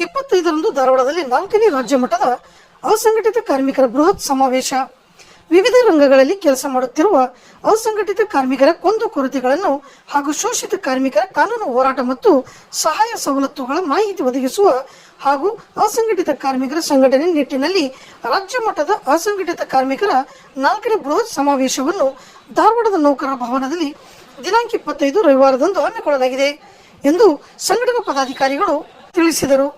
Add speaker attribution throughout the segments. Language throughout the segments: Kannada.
Speaker 1: ಇಪ್ಪತ್ತೈದರಂದು ಧಾರವಾಡದಲ್ಲಿ ನಾಲ್ಕನೇ ರಾಜ್ಯ ಮಟ್ಟದ ಅಸಂಘಟಿತ ಕಾರ್ಮಿಕರ ಬೃಹತ್ ಸಮಾವೇಶ. ವಿವಿಧ ರಂಗಗಳಲ್ಲಿ ಕೆಲಸ ಮಾಡುತ್ತಿರುವ ಅಸಂಘಟಿತ ಕಾರ್ಮಿಕರ ಕುಂದು ಕೊರತೆಗಳನ್ನು ಹಾಗೂ ಶೋಷಿತ ಕಾರ್ಮಿಕರ ಕಾನೂನು ಹೋರಾಟ ಮತ್ತು ಸಹಾಯ ಸವಲತ್ತುಗಳ ಮಾಹಿತಿ ಒದಗಿಸುವ ಹಾಗೂ ಅಸಂಘಟಿತ ಕಾರ್ಮಿಕರ ಸಂಘಟನೆ ನಿಟ್ಟಿನಲ್ಲಿ ರಾಜ್ಯ ಮಟ್ಟದ ಅಸಂಘಟಿತ ಕಾರ್ಮಿಕರ ನಾಲ್ಕನೇ ಬೃಹತ್ ಸಮಾವೇಶವನ್ನು ಧಾರವಾಡದ ನೌಕರರ ಭವನದಲ್ಲಿ ದಿನಾಂಕ ಇಪ್ಪತ್ತೈದು ರವಿವಾರದಂದು ಹಮ್ಮಿಕೊಳ್ಳಲಾಗಿದೆ ಎಂದು ಸಂಘಟನಾ ಪದಾಧಿಕಾರಿಗಳು ತಿಳಿಸಿದರು.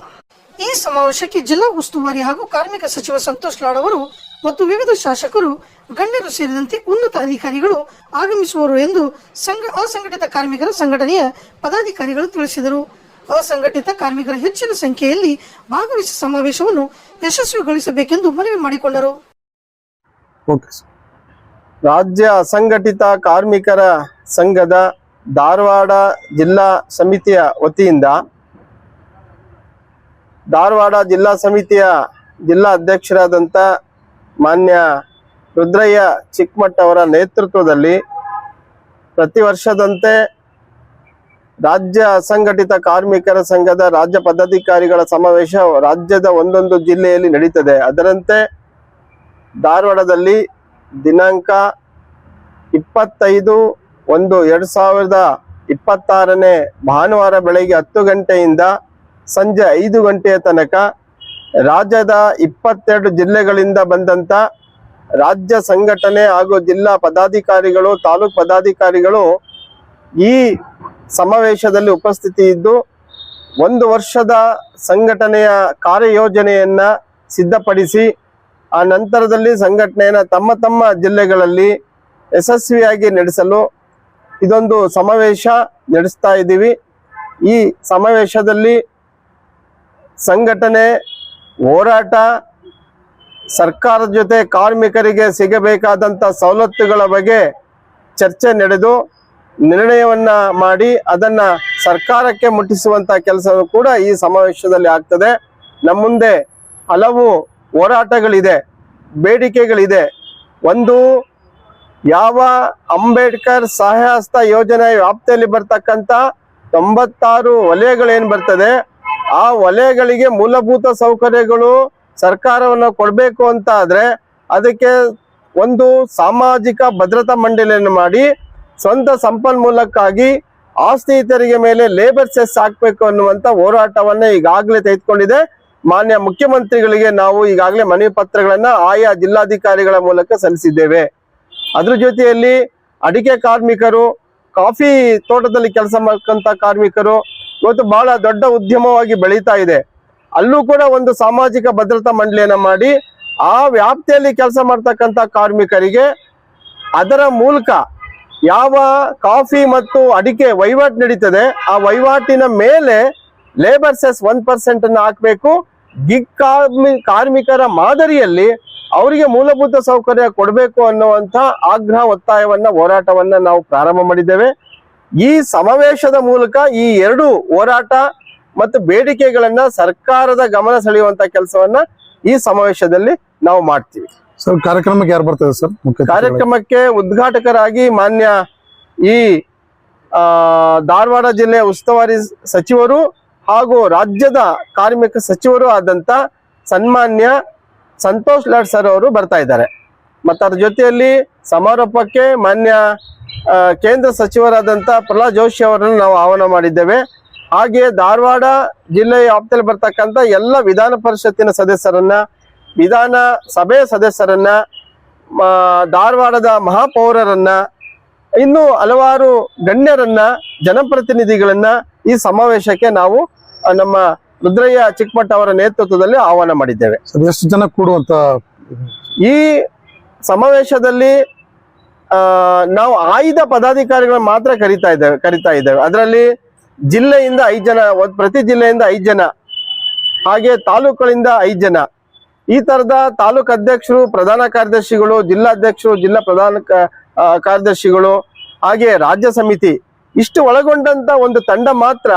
Speaker 1: ಈ ಸಮಾವೇಶಕ್ಕೆ ಜಿಲ್ಲಾ ಉಸ್ತುವಾರಿ ಹಾಗೂ ಕಾರ್ಮಿಕ ಸಚಿವ ಸಂತೋಷ್ ಲಾಡ್ ಅವರು ಮತ್ತು ವಿವಿಧ ಶಾಸಕರು, ಗಣ್ಯರು ಸೇರಿದಂತೆ ಉನ್ನತ ಅಧಿಕಾರಿಗಳು ಆಗಮಿಸುವರು ಎಂದು ಸಂಘ, ಅಸಂಘಟಿತ ಕಾರ್ಮಿಕರ ಸಂಘಟನೆಯ ಪದಾಧಿಕಾರಿಗಳು ತಿಳಿಸಿದರು ಅಸಂಘಟಿತ ಕಾರ್ಮಿಕರ ಹೆಚ್ಚಿನ ಸಂಖ್ಯೆಯಲ್ಲಿ ಭಾಗವಹಿಸಿ ಸಮಾವೇಶವನ್ನು ಯಶಸ್ವಿಗೊಳಿಸಬೇಕೆಂದು ಮನವಿ ಮಾಡಿಕೊಂಡರು.
Speaker 2: ರಾಜ್ಯ ಅಸಂಘಟಿತ ಕಾರ್ಮಿಕರ ಸಂಘದ ಧಾರವಾಡ ಜಿಲ್ಲಾ ಸಮಿತಿಯ ವತಿಯಿಂದ ಧಾರವಾಡ ಜಿಲ್ಲಾ ಸಮಿತಿಯ ಜಿಲ್ಲಾ ಅಧ್ಯಕ್ಷರಾದಂಥ ಮಾನ್ಯ ರುದ್ರಯ್ಯ ಚಿಕ್ಕಮಠ ಅವರ ನೇತೃತ್ವದಲ್ಲಿ ಪ್ರತಿ ವರ್ಷದಂತೆ ರಾಜ್ಯ ಅಸಂಘಟಿತ ಕಾರ್ಮಿಕರ ಸಂಘದ ರಾಜ್ಯ ಪದಾಧಿಕಾರಿಗಳ ಸಮಾವೇಶ ರಾಜ್ಯದ ಒಂದೊಂದು ಜಿಲ್ಲೆಯಲ್ಲಿ ನಡೀತದೆ. ಅದರಂತೆ ಧಾರವಾಡದಲ್ಲಿ ದಿನಾಂಕ ಇಪ್ಪತ್ತೈದು ಒಂದು ಎರಡು ಸಾವಿರದ ಇಪ್ಪತ್ತಾರನೇ ಭಾನುವಾರ ಬೆಳಗ್ಗೆ ಹತ್ತು ಗಂಟೆಯಿಂದ ಸಂಜೆ ಐದು ಗಂಟೆಯ ತನಕ ರಾಜ್ಯದ ಇಪ್ಪತ್ತೆರಡು ಜಿಲ್ಲೆಗಳಿಂದ ಬಂದಂತ ರಾಜ್ಯ ಸಂಘಟನೆ ಹಾಗೂ ಜಿಲ್ಲಾ ಪದಾಧಿಕಾರಿಗಳು, ತಾಲೂಕು ಪದಾಧಿಕಾರಿಗಳು ಈ ಸಮಾವೇಶದಲ್ಲಿ ಉಪಸ್ಥಿತಿ ಇದ್ದು, ಒಂದು ವರ್ಷದ ಸಂಘಟನೆಯ ಕಾರ್ಯಯೋಜನೆಯನ್ನ ಸಿದ್ಧಪಡಿಸಿ, ಆ ನಂತರದಲ್ಲಿ ಸಂಘಟನೆಯನ್ನ ತಮ್ಮ ತಮ್ಮ ಜಿಲ್ಲೆಗಳಲ್ಲಿ ಯಶಸ್ವಿಯಾಗಿ ನಡೆಸಲು ಇದೊಂದು ಸಮಾವೇಶ ನಡೆಸ್ತಾ ಇದ್ದೀವಿ. ಈ ಸಮಾವೇಶದಲ್ಲಿ ಸಂಘಟನೆ, ಹೋರಾಟ, ಸರ್ಕಾರದ ಜೊತೆ ಕಾರ್ಮಿಕರಿಗೆ ಸಿಗಬೇಕಾದಂಥ ಸವಲತ್ತುಗಳ ಬಗ್ಗೆ ಚರ್ಚೆ ನಡೆದು ನಿರ್ಣಯವನ್ನ ಮಾಡಿ ಅದನ್ನ ಸರ್ಕಾರಕ್ಕೆ ಮುಟ್ಟಿಸುವಂತ ಕೆಲಸ ಕೂಡ ಈ ಸಮಾವೇಶದಲ್ಲಿ ಆಗ್ತದೆ. ನಮ್ಮ ಮುಂದೆ ಹಲವು ಹೋರಾಟಗಳಿದೆ, ಬೇಡಿಕೆಗಳಿದೆ. ಒಂದು, ಯಾವ ಅಂಬೇಡ್ಕರ್ ಸಹಾಯಸ್ತ ಯೋಜನೆ ವ್ಯಾಪ್ತಿಯಲ್ಲಿ ಬರ್ತಕ್ಕಂಥ ತೊಂಬತ್ತಾರು ವಲಯಗಳೇನು ಬರ್ತದೆ ಆ ವಲಯಗಳಿಗೆ ಮೂಲಭೂತ ಸೌಕರ್ಯಗಳು ಸರ್ಕಾರವನ್ನು ಕೊಡಬೇಕು ಅಂತ ಆದ್ರೆ ಅದಕ್ಕೆ ಒಂದು ಸಾಮಾಜಿಕ ಭದ್ರತಾ ಮಂಡಳಿಯನ್ನು ಮಾಡಿ ಸ್ವಂತ ಸಂಪನ್ಮೂಲಕ್ಕಾಗಿ ಆಸ್ತಿ ತೆರಿಗೆ ಮೇಲೆ ಲೇಬರ್ ಸೆಸ್ ಹಾಕ್ಬೇಕು ಅನ್ನುವಂತ ಹೋರಾಟವನ್ನ ಈಗಾಗಲೇ ತೆಗೆದುಕೊಂಡಿದೆ. ಮಾನ್ಯ ಮುಖ್ಯಮಂತ್ರಿಗಳಿಗೆ ನಾವು ಈಗಾಗಲೇ ಮನವಿ ಪತ್ರಗಳನ್ನ ಆಯಾ ಜಿಲ್ಲಾಧಿಕಾರಿಗಳ ಮೂಲಕ ಸಲ್ಲಿಸಿದ್ದೇವೆ. ಅದ್ರ ಜೊತೆಯಲ್ಲಿ ಅಡಿಕೆ ಕಾರ್ಮಿಕರು, ಕಾಫಿ ತೋಟದಲ್ಲಿ ಕೆಲಸ ಮಾಡ್ಕಂತ ಕಾರ್ಮಿಕರು ಇವತ್ತು ಬಹಳ ದೊಡ್ಡ ಉದ್ಯಮವಾಗಿ ಬೆಳೀತಾ ಇದೆ. ಅಲ್ಲೂ ಕೂಡ ಒಂದು ಸಾಮಾಜಿಕ ಭದ್ರತಾ ಮಂಡಳಿಯನ್ನ ಮಾಡಿ ಆ ವ್ಯಾಪ್ತಿಯಲ್ಲಿ ಕೆಲಸ ಮಾಡ್ತಕ್ಕಂಥ ಕಾರ್ಮಿಕರಿಗೆ ಅದರ ಮೂಲಕ ಯಾವ ಕಾಫಿ ಮತ್ತು ಅಡಿಕೆ ವಹಿವಾಟು ನಡೀತದೆ, ಆ ವಹಿವಾಟಿನ ಮೇಲೆ ಲೇಬರ್ ಸೆಸ್ ಒನ್ ಪರ್ಸೆಂಟ್ ಅನ್ನು ಹಾಕಬೇಕು. ಗಿಗ್ ಕಾರ್ಮಿ, ಕಾರ್ಮಿಕರ ಮಾದರಿಯಲ್ಲಿ ಅವರಿಗೆ ಮೂಲಭೂತ ಸೌಕರ್ಯ ಕೊಡಬೇಕು ಅನ್ನುವಂತ ಆಗ್ರಹ ಒತ್ತಾಯವನ್ನ ಹೋರಾಟವನ್ನ ನಾವು ಪ್ರಾರಂಭ ಮಾಡಿದ್ದೇವೆ. ಈ ಸಮಾವೇಶದ ಮೂಲಕ ಈ ಎರಡು ಹೋರಾಟ ಮತ್ತು ಬೇಡಿಕೆಗಳನ್ನ ಸರ್ಕಾರದ ಗಮನ ಸೆಳೆಯುವಂತ ಕೆಲಸವನ್ನ ಈ ಸಮಾವೇಶದಲ್ಲಿ ನಾವು ಮಾಡ್ತೀವಿ.
Speaker 3: ಸರ್ ಕಾರ್ಯಕ್ರಮಕ್ಕೆ ಯಾರು ಬರ್ತದೆ ಸರ್?
Speaker 2: ಕಾರ್ಯಕ್ರಮಕ್ಕೆ ಉದ್ಘಾಟಕರಾಗಿ ಮಾನ್ಯ ಈ ಧಾರವಾಡ ಜಿಲ್ಲೆಯ ಉಸ್ತುವಾರಿ ಸಚಿವರು ಹಾಗೂ ರಾಜ್ಯದ ಕಾರ್ಮಿಕ ಸಚಿವರು ಆದಂತ ಸನ್ಮಾನ್ಯ ಸಂತೋಷ್ ಲಾಡ್ ಸರ್ ಅವರು ಬರ್ತಾ ಇದ್ದಾರೆ. ಮತ್ತು ಅದ್ರ ಜೊತೆಯಲ್ಲಿ ಸಮಾರೋಪಕ್ಕೆ ಮಾನ್ಯ ಕೇಂದ್ರ ಸಚಿವರಾದಂಥ ಪ್ರಹ್ಲಾದ್ ಜೋಶಿ ಅವರನ್ನು ನಾವು ಆಹ್ವಾನ ಮಾಡಿದ್ದೇವೆ. ಹಾಗೆ ಧಾರವಾಡ ಜಿಲ್ಲೆಯ ವ್ಯಾಪ್ತಿಯಲ್ಲಿ ಬರ್ತಕ್ಕಂಥ ಎಲ್ಲ ವಿಧಾನ ಪರಿಷತ್ತಿನ ಸದಸ್ಯರನ್ನ ವಿಧಾನ ಸಭೆ ಸದಸ್ಯರನ್ನ ಧಾರವಾಡದ ಮಹಾಪೌರರನ್ನ ಇನ್ನು ಹಲವಾರು ಗಣ್ಯರನ್ನ ಜನಪ್ರತಿನಿಧಿಗಳನ್ನ ಈ ಸಮಾವೇಶಕ್ಕೆ ನಾವು ನಮ್ಮ ರುದ್ರಯ್ಯ ಚಿಕ್ಕಮಠ ಅವರ ನೇತೃತ್ವದಲ್ಲಿ ಆಹ್ವಾನ ಮಾಡಿದ್ದೇವೆ.
Speaker 3: ಎಷ್ಟು ಜನ ಕೂಡುವಂತ
Speaker 2: ಈ ಸಮಾವೇಶದಲ್ಲಿ ನಾವು ಆಯ್ದ ಪದಾಧಿಕಾರಿಗಳನ್ನ ಮಾತ್ರ ಕರಿತಾ ಇದ್ದೇವೆ ಕರಿತಾ ಇದ್ದೇವೆ. ಅದರಲ್ಲಿ ಜಿಲ್ಲೆಯಿಂದ ಐದು ಜನ ಪ್ರತಿ ಜಿಲ್ಲೆಯಿಂದ ಐದು ಜನ, ಹಾಗೆ ತಾಲೂಕುಗಳಿಂದ ಐದು ಜನ. ಈ ತರದ ತಾಲೂಕು ಅಧ್ಯಕ್ಷರು, ಪ್ರಧಾನ ಕಾರ್ಯದರ್ಶಿಗಳು ಜಿಲ್ಲಾಧ್ಯಕ್ಷರು ಜಿಲ್ಲಾ ಪ್ರಧಾನ ಕಾರ್ಯದರ್ಶಿಗಳು, ಹಾಗೆ ರಾಜ್ಯ ಸಮಿತಿ, ಇಷ್ಟು ಒಳಗೊಂಡಂತ ಒಂದು ತಂಡ ಮಾತ್ರ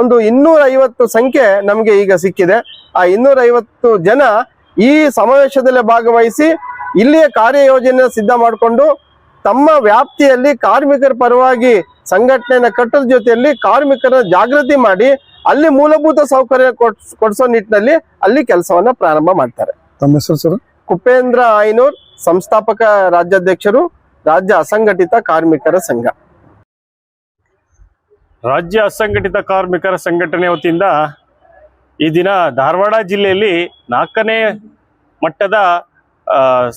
Speaker 2: ಒಂದು ಇನ್ನೂರ ಐವತ್ತು ಸಂಖ್ಯೆ ನಮಗೆ ಈಗ ಸಿಕ್ಕಿದೆ. ಆ ಇನ್ನೂರ ಐವತ್ತು ಜನ ಈ ಸಮಾವೇಶದಲ್ಲಿ ಭಾಗವಹಿಸಿ ಇಲ್ಲಿಯ ಕಾರ್ಯಯೋಜನೆ ಸಿದ್ಧ ಮಾಡಿಕೊಂಡು ತಮ್ಮ ವ್ಯಾಪ್ತಿಯಲ್ಲಿ ಕಾರ್ಮಿಕರ ಪರವಾಗಿ ಸಂಘಟನೆಯನ್ನ ಕಟ್ಟದ ಜೊತೆಯಲ್ಲಿ ಕಾರ್ಮಿಕರ ಜಾಗೃತಿ ಮಾಡಿ ಅಲ್ಲಿ ಮೂಲಭೂತ ಸೌಕರ್ಯ ಕೊಡ್ಸ್ ಕೊಡಿಸೋ ನಿಟ್ಟಿನಲ್ಲಿ ಅಲ್ಲಿ ಕೆಲಸವನ್ನ ಪ್ರಾರಂಭ ಮಾಡ್ತಾರೆ.
Speaker 3: ತಮ್ಮ ಹೆಸರು ಸರ್?
Speaker 2: ಕುಪೇಂದ್ರ ಆಯ್ನೂರ್ ಸಂಸ್ಥಾಪಕ ರಾಜ್ಯಾಧ್ಯಕ್ಷರು ರಾಜ್ಯ ಅಸಂಘಟಿತ ಕಾರ್ಮಿಕರ ಸಂಘ.
Speaker 4: ರಾಜ್ಯ ಅಸಂಘಟಿತ ಕಾರ್ಮಿಕರ ಸಂಘಟನೆ ವತಿಯಿಂದ ಈ ದಿನ ಧಾರವಾಡ ಜಿಲ್ಲೆಯಲ್ಲಿ ನಾಲ್ಕನೇ ಮಟ್ಟದ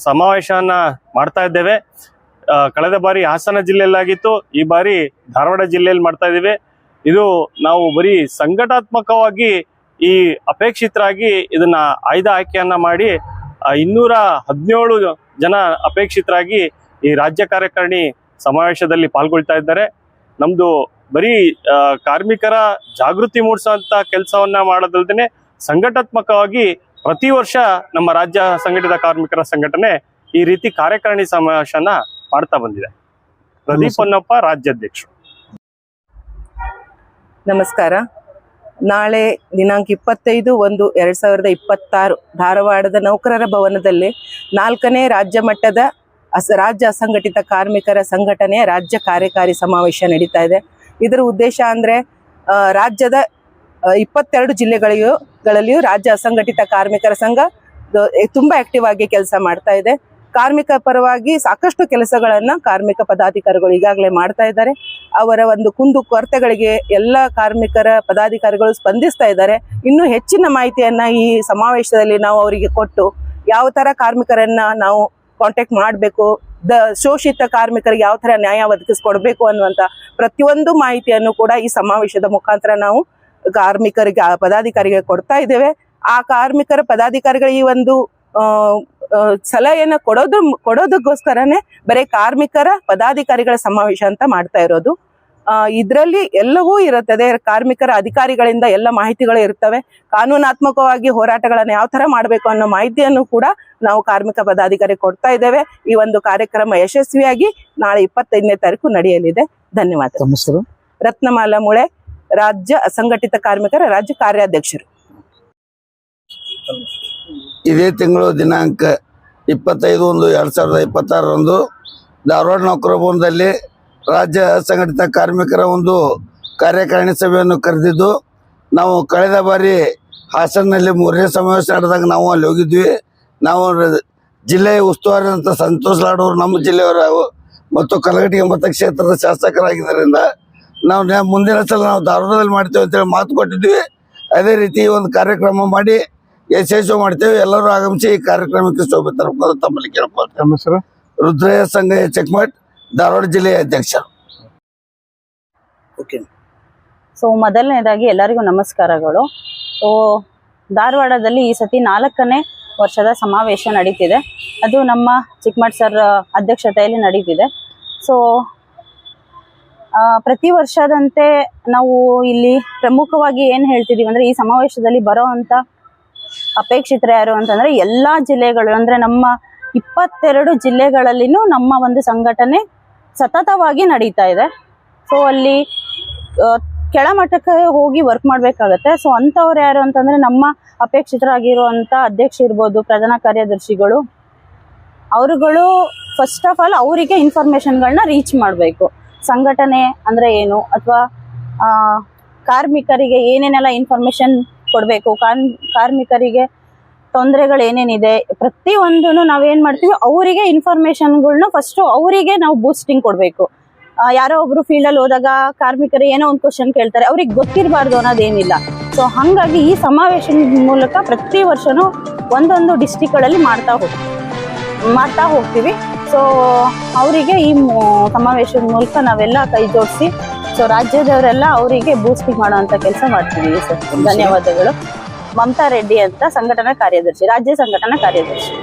Speaker 4: ಸಮಾವೇಶವನ್ನು ಮಾಡ್ತಾ ಇದ್ದೇವೆ. ಕಳೆದ ಬಾರಿ ಹಾಸನ ಜಿಲ್ಲೆಯಲ್ಲಾಗಿತ್ತು. ಈ ಬಾರಿ ಧಾರವಾಡ ಜಿಲ್ಲೆಯಲ್ಲಿ ಮಾಡ್ತಾ ಇದ್ದೀವಿ. ಇದು ನಾವು ಬರೀ ಸಂಘಟಾತ್ಮಕವಾಗಿ ಈ ಅಪೇಕ್ಷಿತರಾಗಿ ಇದನ್ನ ಆಯ್ದ ಆಯ್ಕೆಯನ್ನ ಮಾಡಿ ಇನ್ನೂರ ಹದಿನೇಳು ಜನ ಅಪೇಕ್ಷಿತರಾಗಿ ಈ ರಾಜ್ಯ ಕಾರ್ಯಕಾರಿಣಿ ಸಮಾವೇಶದಲ್ಲಿ ಪಾಲ್ಗೊಳ್ತಾ ಇದ್ದಾರೆ. ನಮ್ದು ಬರೀ ಕಾರ್ಮಿಕರ ಜಾಗೃತಿ ಮೂಡಿಸುವಂತ ಕೆಲಸವನ್ನ ಮಾಡೋದಲ್ದೇನೆ ಸಂಘಟಾತ್ಮಕವಾಗಿ ಪ್ರತಿ ವರ್ಷ ನಮ್ಮ ರಾಜ್ಯ ಸಂಘಟಿತ ಕಾರ್ಮಿಕರ ಸಂಘಟನೆ ಈ ರೀತಿ ಕಾರ್ಯಕಾರಿಣಿ ಸಮಾವೇಶನ ಮಾಡ್ತಾ ಬಂದಿದೆ. ಪ್ರದೀಪ್ ಹೊನ್ನಪ್ಪ ರಾಜ್ಯಾಧ್ಯಕ್ಷರು.
Speaker 5: ನಮಸ್ಕಾರ. ನಾಳೆ ದಿನಾಂಕ ಇಪ್ಪತ್ತೈದು ಒಂದು ಎರಡ್ ಸಾವಿರದ ಇಪ್ಪತ್ತಾರು ಧಾರವಾಡದ ನೌಕರರ ಭವನದಲ್ಲಿ ನಾಲ್ಕನೇ ರಾಜ್ಯ ಮಟ್ಟದ ಅಸ ರಾಜ್ಯ ಅಸಂಘಟಿತ ಕಾರ್ಮಿಕರ ಸಂಘಟನೆಯ ರಾಜ್ಯ ಕಾರ್ಯಕಾರಿ ಸಮಾವೇಶ ನಡೀತಾ ಇದೆ. ಇದರ ಉದ್ದೇಶ ಅಂದರೆ ರಾಜ್ಯದ ಇಪ್ಪತ್ತೆರಡು ಜಿಲ್ಲೆಗಳಿಗೂ ಗಳಲ್ಲಿಯೂ ರಾಜ್ಯ ಅಸಂಘಟಿತ ಕಾರ್ಮಿಕರ ಸಂಘ ತುಂಬ ಆಕ್ಟಿವ್ ಆಗಿ ಕೆಲಸ ಮಾಡ್ತಾ ಇದೆ. ಕಾರ್ಮಿಕ ಪರವಾಗಿ ಸಾಕಷ್ಟು ಕೆಲಸಗಳನ್ನು ಕಾರ್ಮಿಕ ಪದಾಧಿಕಾರಿಗಳು ಈಗಾಗಲೇ ಮಾಡ್ತಾ ಇದ್ದಾರೆ. ಅವರ ಒಂದು ಕುಂದು ಕೊರತೆಗಳಿಗೆ ಎಲ್ಲ ಕಾರ್ಮಿಕರ ಪದಾಧಿಕಾರಿಗಳು ಸ್ಪಂದಿಸ್ತಾ ಇದ್ದಾರೆ. ಇನ್ನೂ ಹೆಚ್ಚಿನ ಮಾಹಿತಿಯನ್ನ ಈ ಸಮಾವೇಶದಲ್ಲಿ ನಾವು ಅವರಿಗೆ ಕೊಟ್ಟು ಯಾವ ತರ ಕಾರ್ಮಿಕರನ್ನ ನಾವು ಕಾಂಟ್ಯಾಕ್ಟ್ ಮಾಡಬೇಕು, ದ ಶೋಷಿತ ಕಾರ್ಮಿಕರಿಗೆ ಯಾವ ತರ ನ್ಯಾಯ ಒದಗಿಸ್ಕೊಡ್ಬೇಕು ಅನ್ನುವಂತ ಪ್ರತಿಯೊಂದು ಮಾಹಿತಿಯನ್ನು ಕೂಡ ಈ ಸಮಾವೇಶದ ಮುಖಾಂತರ ನಾವು ಕಾರ್ಮಿಕರಿಗೆ ಪದಾಧಿಕಾರಿಗೆ ಕೊಡ್ತಾ ಇದ್ದೇವೆ. ಆ ಕಾರ್ಮಿಕರ ಪದಾಧಿಕಾರಿಗಳ ಈ ಒಂದು ಸಲಹೆಯನ್ನ ಕೊಡೋದು ಕೊಡೋದಕ್ಕೋಸ್ಕರನೇ ಬರೀ ಕಾರ್ಮಿಕರ ಪದಾಧಿಕಾರಿಗಳ ಸಮಾವೇಶ ಅಂತ ಮಾಡ್ತಾ ಇರೋದು. ಇದರಲ್ಲಿ ಇದ್ರಲ್ಲಿ ಎಲ್ಲವೂ ಇರುತ್ತದೆ. ಕಾರ್ಮಿಕರ ಅಧಿಕಾರಿಗಳಿಂದ ಎಲ್ಲ ಮಾಹಿತಿಗಳು ಇರ್ತವೆ. ಕಾನೂನಾತ್ಮಕವಾಗಿ ಹೋರಾಟಗಳನ್ನು ಯಾವ ತರ ಮಾಡಬೇಕು ಅನ್ನೋ ಮಾಹಿತಿಯನ್ನು ಕೂಡ ನಾವು ಕಾರ್ಮಿಕ ಪದಾಧಿಕಾರಿ ಕೊಡ್ತಾ ಇದ್ದೇವೆ. ಈ ಒಂದು ಕಾರ್ಯಕ್ರಮ ಯಶಸ್ವಿಯಾಗಿ ನಾಳೆ ಇಪ್ಪತ್ತೈದನೇ ತಾರೀಕು ನಡೆಯಲಿದೆ. ಧನ್ಯವಾದ. ರತ್ನಮಾಲಾ ಮುಳೆ ರಾಜ್ಯ ಅಸಂಘಟಿತ ಕಾರ್ಮಿಕರ ರಾಜ್ಯ ಕಾರ್ಯಾಧ್ಯಕ್ಷರು.
Speaker 6: ಇದೇ ತಿಂಗಳು ದಿನಾಂಕ ಇಪ್ಪತ್ತೈದು ಒಂದು ಎರಡು ಸಾವಿರದ ಇಪ್ಪತ್ತಾರರಂದು ಧಾರವಾಡ ನೌಕರ ಭವನದಲ್ಲಿ ರಾಜ್ಯ ಅಸಂಘಟಿತ ಕಾರ್ಮಿಕರ ಒಂದು ಕಾರ್ಯಕಾರಿಣಿ ಸಭೆಯನ್ನು ಕರೆದಿದ್ದು, ನಾವು ಕಳೆದ ಬಾರಿ ಹಾಸನಲ್ಲಿ ಮೂರನೇ ಸಮಾವೇಶ ನಡೆದಾಗ ನಾವು ಅಲ್ಲಿ ಹೋಗಿದ್ವಿ. ನಾವು ಜಿಲ್ಲೆಯ ಉಸ್ತುವಾರಿ ಅಂತ ಸಂತೋಷ್ ಲಾಡೋರು ನಮ್ಮ ಜಿಲ್ಲೆಯವರು ಮತ್ತು ಕಲಗಟಿ ಮತಕ್ಷೇತ್ರದ ಶಾಸಕರಾಗಿದ್ದರಿಂದ ನಾವು ಮುಂದಿನ ಸಲ ನಾವು ಧಾರವಾಡದಲ್ಲಿ ಮಾಡ್ತೇವೆ ಅಂತೇಳಿ ಮಾತು ಕೊಟ್ಟಿದ್ವಿ. ಅದೇ ರೀತಿ ಒಂದು ಕಾರ್ಯಕ್ರಮ ಮಾಡಿ ಯಶಸ್ವಿ ಮಾಡ್ತೇವೆ. ಎಲ್ಲರೂ ಆಗಮಿಸಿ ಈ ಕಾರ್ಯಕ್ರಮಕ್ಕೆ ಶೋಭೆ ತರಬೇಕು ತಮ್ಮಲ್ಲಿ
Speaker 3: ಕೇಳಬಹುದು
Speaker 6: ರುದ್ರಯ್ಯ ಸಂಘ ಚೆಕ್ಮಟ್ ಧಾರವಾಡ ಜಿಲ್ಲೆಯ ಅಧ್ಯಕ್ಷ.
Speaker 7: ಸೊ ಮೊದಲನೇದಾಗಿ ಎಲ್ಲರಿಗೂ ನಮಸ್ಕಾರಗಳು. ಸೊ ಧಾರವಾಡದಲ್ಲಿ ಈ ಸತಿ ನಾಲ್ಕನೇ ವರ್ಷದ ಸಮಾವೇಶ ನಡೀತಿದೆ. ಅದು ನಮ್ಮ ಚಿಕ್ಕಮಠ್ ಸರ್ ಅಧ್ಯಕ್ಷತೆಯಲ್ಲಿ ನಡೀತಿದೆ. ಸೊ ಪ್ರತಿ ವರ್ಷದಂತೆ ನಾವು ಇಲ್ಲಿ ಪ್ರಮುಖವಾಗಿ ಏನು ಹೇಳ್ತಿದೀವಿ ಅಂದ್ರೆ ಈ ಸಮಾವೇಶದಲ್ಲಿ ಬರೋ ಅಂತ ಅಪೇಕ್ಷಿತರು ಯಾರು ಅಂತಂದ್ರೆ ಎಲ್ಲಾ ಜಿಲ್ಲೆಗಳು, ಅಂದ್ರೆ ನಮ್ಮ ಇಪ್ಪತ್ತೆರಡು ಜಿಲ್ಲೆಗಳಲ್ಲಿನೂ ನಮ್ಮ ಒಂದು ಸಂಘಟನೆ ಸತತವಾಗಿ ನಡೀತಾ ಇದೆ. ಸೊ ಅಲ್ಲಿ ಕೆಳಮಟ್ಟಕ್ಕೆ ಹೋಗಿ ವರ್ಕ್ ಮಾಡ್ಬೇಕಾಗತ್ತೆ. ಸೊ ಅಂಥವ್ರು ಯಾರು ಅಂತಂದ್ರೆ ನಮ್ಮ ಅಪೇಕ್ಷಿತರಾಗಿರುವಂತ ಅಧ್ಯಕ್ಷ ಇರ್ಬೋದು, ಪ್ರಧಾನ ಕಾರ್ಯದರ್ಶಿಗಳು. ಅವರುಗಳು ಫಸ್ಟ್ ಆಫ್ ಆಲ್ ಅವರಿಗೆ ಇನ್ಫಾರ್ಮೇಶನ್ಗಳನ್ನ ರೀಚ್ ಮಾಡಬೇಕು. ಸಂಘಟನೆ ಅಂದ್ರೆ ಏನು? ಅಥವಾ ಕಾರ್ಮಿಕರಿಗೆ ಏನೇನೆಲ್ಲ ಇನ್ಫಾರ್ಮೇಶನ್ ಕೊಡಬೇಕು. ಕಾರ್ಮಿಕರಿಗೆ ತೊಂದರೆಗಳು ಏನೇನಿದೆ ನಾವೇನು ನಾವೇನ್ ಮಾಡ್ತೀವಿ, ಅವರಿಗೆ ಇನ್ಫಾರ್ಮೇಶನ್ಗಳನ್ನ ಫಸ್ಟ್ ಅವರಿಗೆ ನಾವು ಬೂಸ್ಟಿಂಗ್ ಕೊಡಬೇಕು. ಯಾರೋ ಒಬ್ರು ಫೀಲ್ಡ್ ಅಲ್ಲಿ ಹೋದಾಗ ಕಾರ್ಮಿಕರು ಏನೋ ಒಂದು ಕ್ವಶನ್ ಕೇಳ್ತಾರೆ, ಅವ್ರಿಗೆ ಗೊತ್ತಿರಬಾರ್ದು ಅನ್ನೋದೇನಿಲ್ಲ. ಸೊ ಹಂಗಾಗಿ ಈ ಸಮಾವೇಶದ ಮೂಲಕ ಪ್ರತಿ ವರ್ಷನೂ ಒಂದೊಂದು ಡಿಸ್ಟಿಕ್ಗಳಲ್ಲಿ ಮಾಡ್ತಾ ಹೋಗ್ತೀವಿ ಮಾಡ್ತಾ ಹೋಗ್ತೀವಿ. ಸೊ ಅವರಿಗೆ ಈ ಸಮಾವೇಶದ ಮೂಲಕ ನಾವೆಲ್ಲ ಕೈ ಜೋಡಿಸಿ ಸೊ ರಾಜ್ಯದವರೆಲ್ಲ ಅವರಿಗೆ ಬೂಸ್ಟಿಂಗ್ ಮಾಡುವಂತ ಕೆಲಸ ಮಾಡ್ತಿದೀವಿ ಸರ್. ಧನ್ಯವಾದಗಳು. ಮಮತಾ ರೆಡ್ಡಿ ಅಂತ ಸಂಘಟನಾ ಕಾರ್ಯದರ್ಶಿ ರಾಜ್ಯ ಸಂಘಟನಾ ಕಾರ್ಯದರ್ಶಿ.